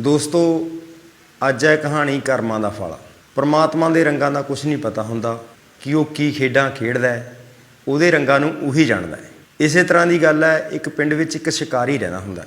ਦੋਸਤੋ, ਅੱਜ ਹੈ ਕਹਾਣੀ ਕਰਮਾਂ ਦਾ ਫਲ। ਪਰਮਾਤਮਾ ਦੇ ਰੰਗਾਂ ਦਾ ਕੁਝ ਨਹੀਂ ਪਤਾ ਹੁੰਦਾ ਕਿ ਉਹ ਕੀ ਖੇਡਾਂ ਖੇਡਦਾ ਹੈ, ਉਹਦੇ ਰੰਗਾਂ ਨੂੰ ਉਹੀ ਜਾਣਦਾ ਹੈ। ਇਸੇ ਤਰ੍ਹਾਂ ਦੀ ਗੱਲ ਹੈ, ਇੱਕ ਪਿੰਡ ਵਿੱਚ ਇੱਕ ਸ਼ਿਕਾਰੀ ਰਹਿਣਾ ਹੁੰਦਾ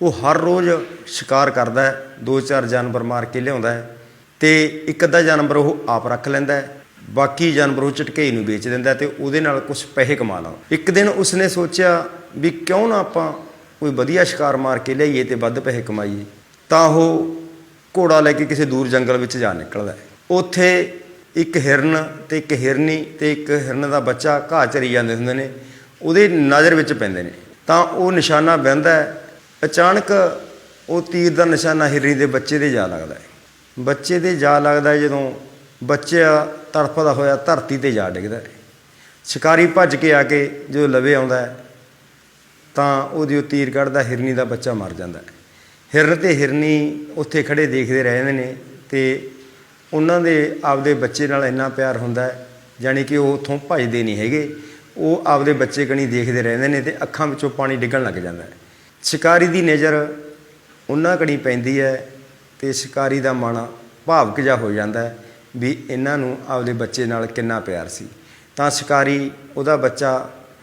ਉਹ ਹਰ ਰੋਜ਼ ਸ਼ਿਕਾਰ ਕਰਦਾ ਹੈ, ਦੋ ਚਾਰ ਜਾਨਵਰ ਮਾਰ ਕੇ ਲਿਆਉਂਦਾ ਹੈ ਤੇ ਇੱਕ ਅੱਧਾ ਜਾਨਵਰ ਉਹ ਆਪ ਰੱਖ ਲੈਂਦਾ ਹੈ, ਬਾਕੀ ਜਾਨਵਰ ਉਹ ਝਟਕੇ ਨੂੰ ਵੇਚ ਦਿੰਦਾ ਹੈ ਤੇ ਉਹਦੇ ਨਾਲ ਕੁਝ ਪੈਸੇ ਕਮਾ ਲਾ। ਇੱਕ ਦਿਨ ਉਸਨੇ ਸੋਚਿਆ ਵੀ ਕਿਉਂ ਨਾ ਆਪਾਂ ਕੋਈ ਵਧੀਆ ਸ਼ਿਕਾਰ ਮਾਰ ਕੇ ਲਿਆਈਏ ਤੇ ਵੱਧ ਪੈਸੇ ਕਮਾਈਏ। ਤਾਂ ਉਹ ਘੋੜਾ ਲੈ ਕੇ ਕਿਸੇ ਦੂਰ ਜੰਗਲ ਵਿੱਚ ਜਾ ਨਿਕਲਦਾ ਹੈ। ਉੱਥੇ ਇੱਕ ਹਿਰਨ ਤੇ ਇੱਕ ਹਿਰਨੀ ਤੇ ਇੱਕ ਹਿਰਨ ਦਾ ਬੱਚਾ ਘਾਹ ਚਰੀ ਜਾਂਦੇ ਹੁੰਦੇ ਨੇ, ਉਹਦੇ ਨਜ਼ਰ ਵਿੱਚ ਪੈਂਦੇ ਨੇ। ਤਾਂ ਉਹ ਨਿਸ਼ਾਨਾ ਬਹਿੰਦਾ ਅਚਾਨਕ ਉਹ ਤੀਰ ਦਾ ਨਿਸ਼ਾਨਾ ਹਿਰਨੀ ਦੇ ਬੱਚੇ ਦੇ ਜਾ ਲੱਗਦਾ ਹੈ। ਬੱਚੇ ਦੇ ਜਾ ਲੱਗਦਾ ਹੈ ਜਦੋਂ ਬੱਚਾ ਤੜਫਦਾ ਹੋਇਆ ਧਰਤੀ ਤੇ ਜਾ ਡਿੱਗਦਾ ਹੈ। ਸ਼ਿਕਾਰੀ ਭੱਜ ਕੇ ਆ ਕੇ ਜਦੋਂ ਲਵੇ ਆਉਂਦਾ ਹੈ, ਤਾਂ ਉਹਦੀ ਉਹ ਤੀਰ ਕੱਢਦਾ, ਹਿਰਨੀ ਦਾ ਬੱਚਾ ਮਰ ਜਾਂਦਾ ਹੈ। ਹਿਰਨ ਤੇ ਹਿਰਨੀ ਉੱਥੇ ਖੜੇ ਦੇਖਦੇ ਰਹਿੰਦੇ ਨੇ ਤੇ ਉਹਨਾਂ ਦੇ ਆਪਦੇ ਬੱਚੇ ਨਾਲ ਇੰਨਾ ਪਿਆਰ ਹੁੰਦਾ ਹੈ, ਜਾਣੀ ਕਿ ਉਹ ਉੱਥੋਂ ਭੱਜਦੇ ਨਹੀਂ ਹੈਗੇ। ਉਹ ਆਪਦੇ ਬੱਚੇ ਕਣੀ ਦੇਖਦੇ ਰਹਿੰਦੇ ਨੇ ਤੇ ਅੱਖਾਂ ਵਿੱਚੋਂ ਪਾਣੀ ਡਿੱਗਣ ਲੱਗ ਜਾਂਦਾ ਹੈ। ਸ਼ਿਕਾਰੀ ਦੀ ਨਜ਼ਰ ਉਹਨਾਂ ਕਣੀ ਪੈਂਦੀ ਹੈ ਤੇ ਸ਼ਿਕਾਰੀ ਦਾ ਮਨ ਭਾਵਕ ਜਿਹਾ ਹੋ ਜਾਂਦਾ ਹੈ ਵੀ ਇਹਨਾਂ ਨੂੰ ਆਪਦੇ ਬੱਚੇ ਨਾਲ ਕਿੰਨਾ ਪਿਆਰ ਸੀ। ਤਾਂ ਸ਼ਿਕਾਰੀ ਉਹਦਾ ਬੱਚਾ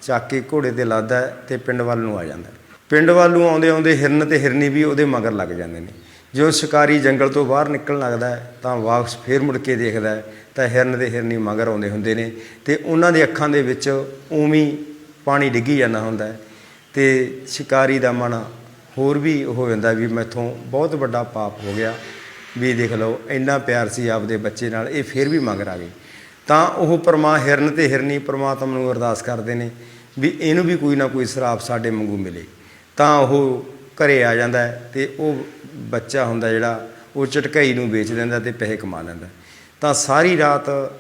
ਚੱਕ ਕੇ ਘੋੜੇ ਤੇ ਲਾਦਾ ਹੈ ਤੇ ਪਿੰਡ ਵੱਲ ਨੂੰ ਆ ਜਾਂਦਾ ਪਿੰਡ ਵੱਲ ਨੂੰ ਆਉਂਦੇ ਆਉਂਦੇ ਹਿਰਨ ਤੇ ਹਿਰਨੀ ਵੀ ਉਹਦੇ ਮਗਰ ਲੱਗ ਜਾਂਦੇ ਨੇ। ਜਦੋਂ ਸ਼ਿਕਾਰੀ ਜੰਗਲ ਤੋਂ ਬਾਹਰ ਨਿਕਲਣ ਲੱਗਦਾ ਹੈ, ਤਾਂ ਵਾਪਸ ਫੇਰ ਮੁੜ ਕੇ ਦੇਖਦਾ ਤਾਂ ਹਿਰਨ ਤੇ ਹਿਰਨੀ ਮਗਰ ਆਉਂਦੇ ਹੁੰਦੇ ਨੇ ਤੇ ਉਹਨਾਂ ਦੇ ਅੱਖਾਂ ਦੇ ਵਿੱਚ ਉਵੇਂ ਪਾਣੀ ਡਿੱਗੀ ਜਾਂਦਾ ਹੁੰਦਾ ਹੈ ਤੇ ਸ਼ਿਕਾਰੀ ਦਾ ਮਨ ਹੋਰ ਵੀ ਹੋ ਜਾਂਦਾ ਵੀ ਮੈਥੋਂ ਬਹੁਤ ਵੱਡਾ ਪਾਪ ਹੋ ਗਿਆ। ਵੀ ਦੇਖ ਲਓ, ਇੰਨਾ ਪਿਆਰ ਸੀ ਆਪਦੇ ਬੱਚੇ ਨਾਲ, ਇਹ ਫਿਰ ਵੀ ਮਗਰ ਆ ਗਏ। ਤਾਂ ਉਹ ਪਰਮਾ ਹਿਰਨ ਤੇ ਹਿਰਨੀ ਪਰਮਾਤਮਾ ਨੂੰ ਅਰਦਾਸ ਕਰਦੇ ਨੇ ਵੀ ਇਹਨੂੰ ਵੀ ਕੋਈ ਨਾ ਕੋਈ ਸਰਾਪ ਸਾਡੇ ਵਾਂਗੂ ਮਿਲੇ। ਤਾਂ ਉਹ ਘਰੇ ਆ ਜਾਂਦਾ ਹੈ ਤੇ ਉਹ ਬੱਚਾ ਹੁੰਦਾ ਜਿਹੜਾ, ਉਹ ਝਟਕਈ ਨੂੰ ਵੇਚ ਦਿੰਦਾ ਤੇ ਪੈਸੇ ਕਮਾ ਲੈਂਦਾ ਤਾਂ ਸਾਰੀ ਰਾਤ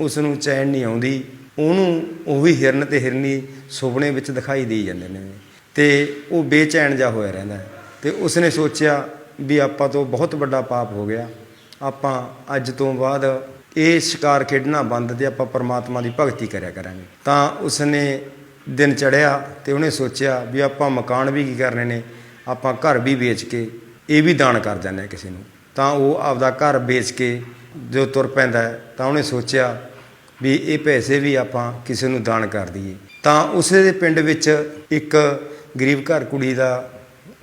ਉਸ ਨੂੰ ਚੈਨ ਨਹੀਂ ਆਉਂਦੀ, ਉਹਨੂੰ ਉਹ ਵੀ ਹਿਰਨ ਤੇ ਹਿਰਨੀ ਸੁਪਨੇ ਵਿੱਚ ਦਿਖਾਈ ਦੇ ਜਾਂਦੇ ਨੇ। ਤੇ ਉਹ ਬੇਚੈਨ ਜਾ ਹੋਇਆ ਰਹਿੰਦਾ ਹੈ। ਤੇ ਉਸਨੇ ਸੋਚਿਆ ਵੀ ਆਪਾਂ ਤੋਂ ਬਹੁਤ ਵੱਡਾ ਪਾਪ ਹੋ ਗਿਆ। ਆਪਾਂ ਅੱਜ ਤੋਂ ਬਾਅਦ ਇਹ ਸ਼ਿਕਾਰ ਖੇਡਣਾ ਬੰਦ ਤੇ ਆਪਾਂ ਪਰਮਾਤਮਾ ਦੀ ਭਗਤੀ ਕਰਿਆ ਕਰਾਂਗੇ। ਤਾਂ ਉਸਨੇ ਦਿਨ ਚੜਿਆ ਤੇ ਉਹਨੇ ਸੋਚਿਆ ਵੀ ਆਪਾਂ ਮਕਾਨ ਵੀ ਕੀ ਕਰਨੇ ਨੇ, ਆਪਾਂ ਘਰ ਵੀ ਵੇਚ ਕੇ ਇਹ ਵੀ ਦਾਨ ਕਰ ਜਾਂਦੇ ਹਾਂ ਕਿਸੇ ਨੂੰ। ਤਾਂ ਉਹ ਆਪਦਾ ਘਰ ਵੇਚ ਕੇ ਜੋ ਤੁਰ ਪੈਂਦਾ ਤਾਂ ਉਹਨੇ ਸੋਚਿਆ ਵੀ ਇਹ ਪੈਸੇ ਵੀ ਆਪਾਂ ਕਿਸੇ ਨੂੰ ਦਾਨ ਕਰ ਦਈਏ। ਤਾਂ ਉਸੇ ਦੇ ਪਿੰਡ ਵਿੱਚ ਇੱਕ ਗਰੀਬ ਘਰ ਕੁੜੀ ਦਾ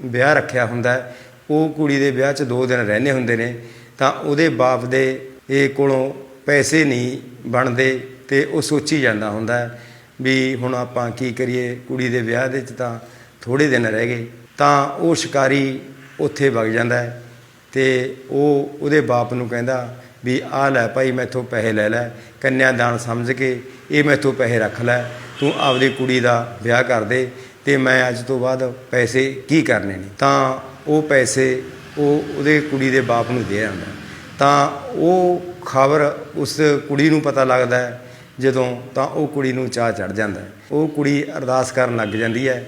ਵਿਆਹ ਰੱਖਿਆ ਹੁੰਦਾ ਉਹ ਕੁੜੀ ਦੇ ਵਿਆਹ 'ਚ ਦੋ ਦਿਨ ਰਹਿੰਦੇ ਹੁੰਦੇ ਨੇ, ਤਾਂ ਉਹਦੇ ਬਾਪ ਦੇ ਇਹ ਕੋਲੋਂ ਪੈਸੇ ਨਹੀਂ ਬਣਦੇ ਤੇ ਉਹ ਸੋਚੀ ਜਾਂਦਾ ਹੁੰਦਾ ਵੀ ਹੁਣ ਆਪਾਂ ਕੀ ਕਰੀਏ, ਕੁੜੀ ਦੇ ਵਿਆਹ ਦੇ 'ਚ ਤਾਂ ਥੋੜੇ ਦਿਨ ਰਹਿ ਗਏ, ਤਾਂ ਉਹ ਸ਼ਿਕਾਰੀ ਉੱਥੇ ਵਗ ਜਾਂਦਾ ਹੈ ਤੇ ਉਹ ਉਹਦੇ ਬਾਪ ਨੂੰ ਕਹਿੰਦਾ ਵੀ ਆਹ ਲੈ ਭਾਈ, ਮੈਥੋਂ ਪੈਸੇ ਲੈ ਲੈ ਕੰਨਿਆ ਦਾਨ ਸਮਝ ਕੇ ਇਹ ਮੈਥੋਂ ਪੈਸੇ ਰੱਖ ਲੈ, ਤੂੰ ਆਪਦੀ ਕੁੜੀ ਦਾ ਵਿਆਹ ਕਰ ਦੇ ਤੇ ਮੈਂ ਅੱਜ ਤੋਂ ਬਾਅਦ ਪੈਸੇ ਕੀ ਕਰਨੇ ਨੇ? ਤਾਂ ਉਹ ਪੈਸੇ ਉਹ ਉਹਦੇ ਕੁੜੀ ਦੇ ਬਾਪ ਨੂੰ ਦੇ ਆਉਂਦਾ ਤਾਂ ਉਹ ਖਬਰ ਉਸ ਕੁੜੀ ਨੂੰ ਪਤਾ ਲੱਗਦਾ ਹੈ ਜਦੋਂ ਤਾਂ ਉਹ ਕੁੜੀ ਨੂੰ ਚਾਹ ਚੜ ਜਾਂਦਾ ਉਹ ਕੁੜੀ ਅਰਦਾਸ ਕਰਨ ਲੱਗ ਜਾਂਦੀ ਹੈ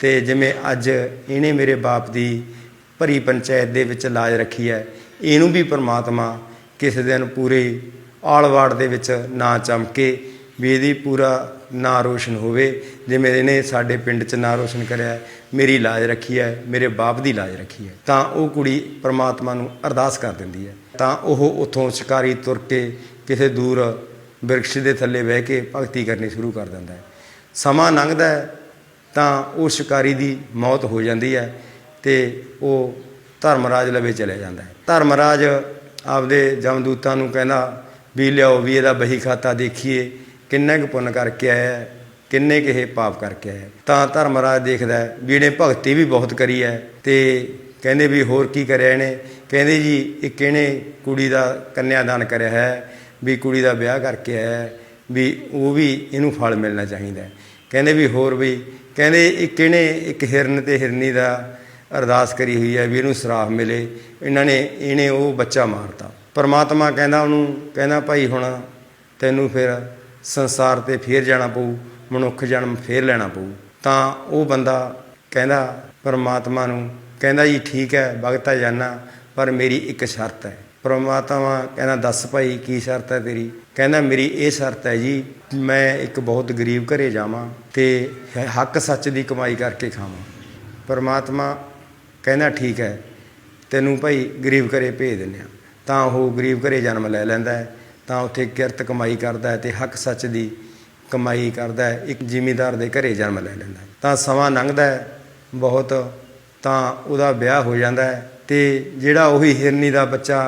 ਤੇ ਜਿਵੇਂ ਅੱਜ ਇਹਨੇ ਮੇਰੇ ਬਾਪ ਦੀ ਭਰੀ ਪੰਚਾਇਤ ਦੇ ਵਿੱਚ ਲਾਜ ਰੱਖੀ ਹੈ, ਇਹਨੂੰ ਵੀ ਪਰਮਾਤਮਾ ਕਿਸੇ ਦਿਨ ਪੂਰੇ ਆਲਵਾੜ ਦੇ ਵਿੱਚ ਨਾਂ ਚਮਕੇ ਵੀ ਇਹਦੀ ਪੂਰਾ ਨਾਂ ਰੋਸ਼ਨ ਹੋਵੇ। ਜਿਵੇਂ ਇਹਨੇ ਸਾਡੇ ਪਿੰਡ 'ਚ ਨਾਂ ਰੋਸ਼ਨ ਕਰਿਆ, ਮੇਰੀ ਲਾਜ ਰੱਖੀ ਹੈ, ਮੇਰੇ ਬਾਪ ਦੀ ਲਾਜ ਰੱਖੀ ਹੈ, ਤਾਂ ਉਹ ਕੁੜੀ ਪਰਮਾਤਮਾ ਨੂੰ ਅਰਦਾਸ ਕਰ ਦਿੰਦੀ ਹੈ। ਤਾਂ ਉਹ ਉੱਥੋਂ ਸ਼ਿਕਾਰੀ ਤੁਰ ਕੇ ਕਿਸੇ ਦੂਰ ਬਿਰਖ ਦੇ ਥੱਲੇ ਬਹਿ ਕੇ ਭਗਤੀ ਕਰਨੀ ਸ਼ੁਰੂ ਕਰ ਦਿੰਦਾ ਹੈ। ਸਮਾਂ ਲੰਘਦਾ ਹੈ ਤਾਂ ਉਹ ਸ਼ਿਕਾਰੀ ਦੀ ਮੌਤ ਹੋ ਜਾਂਦੀ ਹੈ ਤੇ ਉਹ ਧਰਮਰਾਜ ਲਵੇ ਚਲੇ ਜਾਂਦਾ ਹੈ। ਧਰਮਰਾਜ ਆਪਦੇ ਜਮਦੂਤਾਂ ਨੂੰ ਕਹਿੰਦਾ, ਵੀ ਲਿਆਓ, ਵੀ ਇਹਦਾ ਬਹੀ ਖਾਤਾ ਦੇਖੀਏ, ਕਿੰਨਾ ਕੁ ਪੁੰਨ ਕਰਕੇ ਆਇਆ ਕਿੰਨੇ ਕੁ ਇਹ ਪਾਪ ਕਰਕੇ ਆਇਆ ਹੈ। ਤਾਂ ਧਰਮਰਾਜ ਦੇਖਦਾ ਵੀ ਇਹਨੇ ਭਗਤੀ ਵੀ ਬਹੁਤ ਕਰੀ ਹੈ ਤੇ ਕਹਿੰਦੇ ਵੀ ਹੋਰ ਕੀ ਕਰਿਆ ਇਹਨੇ? ਕਹਿੰਦੇ ਜੀ, ਇੱਕ ਇਹਨੇ ਕੁੜੀ ਦਾ ਕੰਨਿਆਦਾਨ ਕਰਿਆ ਹੈ ਵੀ ਕੁੜੀ ਦਾ ਵਿਆਹ ਕਰਕੇ ਆਇਆ ਹੈ, ਵੀ ਉਹ ਵੀ ਇਹਨੂੰ ਫਲ ਮਿਲਣਾ ਚਾਹੀਦਾ ਕਹਿੰਦੇ ਵੀ ਹੋਰ ਵੀ ਕਹਿੰਦੇ ਇੱਕ ਇਹਨੇ ਇੱਕ ਹਿਰਨ ਤੇ ਹਿਰਨੀ ਦਾ ਅਰਦਾਸ ਕਰੀ ਹੋਈ ਹੈ ਵੀ ਇਹਨੂੰ ਸਰਾਫ ਮਿਲੇ। ਇਹਨਾਂ ਨੇ ਇਹਨੇ ਉਹ ਬੱਚਾ ਮਾਰਤਾ। ਪਰਮਾਤਮਾ ਕਹਿੰਦਾ ਉਹਨੂੰ ਕਹਿੰਦਾ ਭਾਈ ਹੁਣ ਤੈਨੂੰ ਫਿਰ ਸੰਸਾਰ ਤੇ ਫੇਰ ਜਾਣਾ ਪਊ ਮਨੁੱਖ ਜਨਮ ਫੇਰ ਲੈਣਾ ਪਊ। ਤਾਂ ਉਹ ਬੰਦਾ ਕਹਿੰਦਾ ਪਰਮਾਤਮਾ ਨੂੰ ਕਹਿੰਦਾ ਜੀ ਠੀਕ ਹੈ ਭਗਤਾ ਜਾਨਾ ਪਰ ਮੇਰੀ ਇੱਕ ਸ਼ਰਤ ਹੈ। ਪਰਮਾਤਮਾ ਕਹਿੰਦਾ, ਦੱਸ ਭਾਈ, ਕੀ ਸ਼ਰਤ ਹੈ ਤੇਰੀ? ਕਹਿੰਦਾ, ਮੇਰੀ ਇਹ ਸ਼ਰਤ ਹੈ ਜੀ, ਮੈਂ ਇੱਕ ਬਹੁਤ ਗਰੀਬ ਘਰੇ ਜਾਵਾਂ ਤੇ ਹੱਕ ਸੱਚ ਦੀ ਕਮਾਈ ਕਰਕੇ ਖਾਵਾਂ। ਪਰਮਾਤਮਾ ਕਹਿੰਦਾ, ਠੀਕ ਹੈ, ਤੈਨੂੰ ਭਾਈ ਗਰੀਬ ਘਰੇ ਭੇਜ ਦਿੰਦੇ ਆ ਤਾਂ ਉਹ ਗਰੀਬ ਘਰੇ ਜਨਮ ਲੈ ਲੈਂਦਾ ਹੈ, ਤਾਂ ਉੱਥੇ ਕਿਰਤ ਕਮਾਈ ਕਰਦਾ ਹੈ ਤੇ ਹੱਕ ਸੱਚ ਦੀ ਕਮਾਈ ਕਰਦਾ ਹੈ, ਇੱਕ ਜ਼ਿਮੀਂਦਾਰ ਦੇ ਘਰੇ ਜਨਮ ਲੈ ਲੈਂਦਾ ਤਾਂ ਸਮਾਂ ਲੰਘਦਾ ਹੈ ਬਹੁਤ, ਤਾਂ ਉਹਦਾ ਵਿਆਹ ਹੋ ਜਾਂਦਾ ਹੈ ਤੇ ਜਿਹੜਾ ਉਹੀ ਹਿਰਨੀ ਦਾ ਬੱਚਾ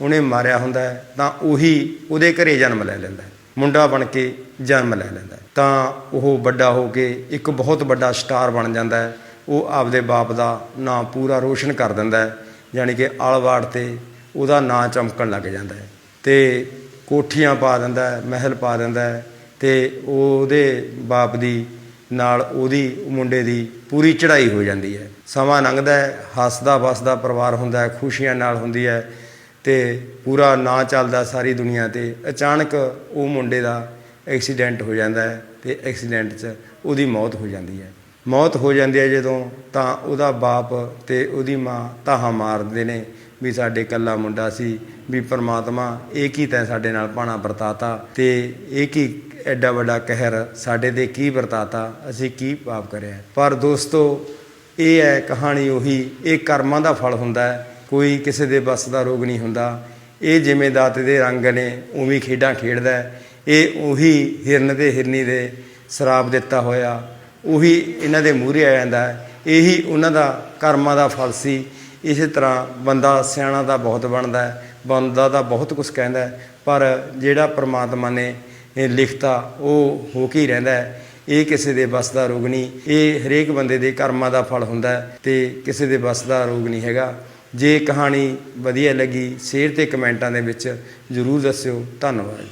ਉਹਨੇ ਮਾਰਿਆ ਹੁੰਦਾ ਤਾਂ ਉਹੀ ਉਹਦੇ ਘਰੇ ਜਨਮ ਲੈ ਲੈਂਦਾ ਮੁੰਡਾ ਬਣ ਕੇ ਜਨਮ ਲੈ ਲੈਂਦਾ ਤਾਂ ਉਹ ਵੱਡਾ ਹੋ ਕੇ ਇੱਕ ਬਹੁਤ ਵੱਡਾ ਸਟਾਰ ਬਣ ਜਾਂਦਾ ਹੈ। ਉਹ ਆਪਦੇ ਬਾਪ ਦਾ ਨਾਂ ਪੂਰਾ ਰੋਸ਼ਨ ਕਰ ਦਿੰਦਾ ਹੈ, ਯਾਨੀ ਕਿ ਆਲਵਾੜ ਤੇ ਉਹਦਾ ਨਾਂ ਚਮਕਣ ਲੱਗ ਜਾਂਦਾ ਹੈ। ਤੇ ਕੋਠੀਆਂ ਪਾ ਦਿੰਦਾ ਹੈ, ਮਹਿਲ ਪਾ ਦਿੰਦਾ ਹੈ ਤੇ ਉਹਦੇ ਬਾਪ ਦੀ ਨਾਲ ਉਹਦੀ ਮੁੰਡੇ ਦੀ ਪੂਰੀ ਚੜ੍ਹਾਈ ਹੋ ਜਾਂਦੀ ਹੈ। ਸਮਾਂ ਲੰਘਦਾ ਹੈ ਹੱਸਦਾ ਵਸਦਾ ਪਰਿਵਾਰ ਹੁੰਦਾ ਹੈ, ਖੁਸ਼ੀਆਂ ਨਾਲ ਹੁੰਦੀ ਹੈ। ਤੇ ਪੂਰਾ ਨਾਂ ਚੱਲਦਾ ਸਾਰੀ ਦੁਨੀਆ ਤੇ, ਅਚਾਨਕ ਉਹ ਮੁੰਡੇ ਦਾ ਐਕਸੀਡੈਂਟ ਹੋ ਜਾਂਦਾ ਹੈ ਤੇ ਐਕਸੀਡੈਂਟ 'ਚ ਉਹਦੀ ਮੌਤ ਹੋ ਜਾਂਦੀ ਹੈ। ਮੌਤ ਹੋ ਜਾਂਦੀ ਹੈ ਜਦੋਂ ਤਾਂ ਉਹਦਾ ਬਾਪ ਤੇ ਉਹਦੀ ਮਾਂ ਤਾਹਾ ਮਾਰਦੇ ਨੇ ਵੀ ਸਾਡੇ ਕੱਲਾ ਮੁੰਡਾ ਸੀ, ਵੀ ਪਰਮਾਤਮਾ ਇਹ ਕੀ ਤੈਂ ਸਾਡੇ ਨਾਲ ਪਾਣਾ ਵਰਤਾਤਾ ਤੇ ਇਹ ਕੀ ਐਡਾ ਵੱਡਾ ਕਹਿਰ ਸਾਡੇ ਤੇ ਕੀ ਵਰਤਾਤਾ, ਅਸੀਂ ਕੀ ਪਾਪ ਕਰਿਆ। ਪਰ ਦੋਸਤੋ, ਇਹ ਹੈ ਕਹਾਣੀ ਉਹੀ, ਇਹ ਕਰਮਾਂ ਦਾ ਫਲ ਹੁੰਦਾ ਹੈ। ਕੋਈ ਕਿਸੇ ਦੇ ਬਸ ਦਾ ਰੋਗ ਨਹੀਂ ਹੁੰਦਾ। ਇਹ ਜਿਵੇਂ ਦਾਤੇ ਦੇ ਰੰਗ ਨੇ, ਉਵੇਂ ਖੇਡਾਂ ਖੇਡਦਾ ਇਹ ਉਹੀ ਹਿਰਨ ਦੇ ਹਿਰਨੀ ਦੇ ਸ਼ਰਾਪ ਦਿੱਤਾ ਹੋਇਆ, ਉਹੀ ਇਹਨਾਂ ਦੇ ਮੂਹਰੇ ਆ ਜਾਂਦਾ ਇਹੀ ਉਹਨਾਂ ਦਾ ਕਰਮਾਂ ਦਾ ਫਲ ਸੀ। ਇਸੇ ਤਰ੍ਹਾਂ ਬੰਦਾ ਸਿਆਣਾ ਦਾ ਬਹੁਤ ਬਣਦਾ ਹੈ, ਬੰਦਾ ਦਾ ਬਹੁਤ ਕੁਝ ਕਹਿੰਦਾ ਪਰ ਜਿਹੜਾ ਪ੍ਰਮਾਤਮਾ ਨੇ ਲਿਖਤਾ, ਉਹ ਹੋ ਕੇ ਹੀ ਰਹਿੰਦਾ ਇਹ ਕਿਸੇ ਦੇ ਬਸ ਦਾ ਰੋਗ ਨਹੀਂ, ਇਹ ਹਰੇਕ ਬੰਦੇ ਦੇ ਕਰਮਾਂ ਦਾ ਫਲ ਹੁੰਦਾ ਹੈ ਤੇ ਕਿਸੇ ਦੇ ਬਸ ਦਾ ਰੋਗ ਨਹੀਂ ਹੈਗਾ। ਜੇ ਕਹਾਣੀ ਵਧੀਆ ਲੱਗੀ ਸ਼ੇਅਰ ਅਤੇ ਕਮੈਂਟਾਂ ਦੇ ਵਿੱਚ ਜਰੂਰ ਦੱਸਿਓ। ਧੰਨਵਾਦ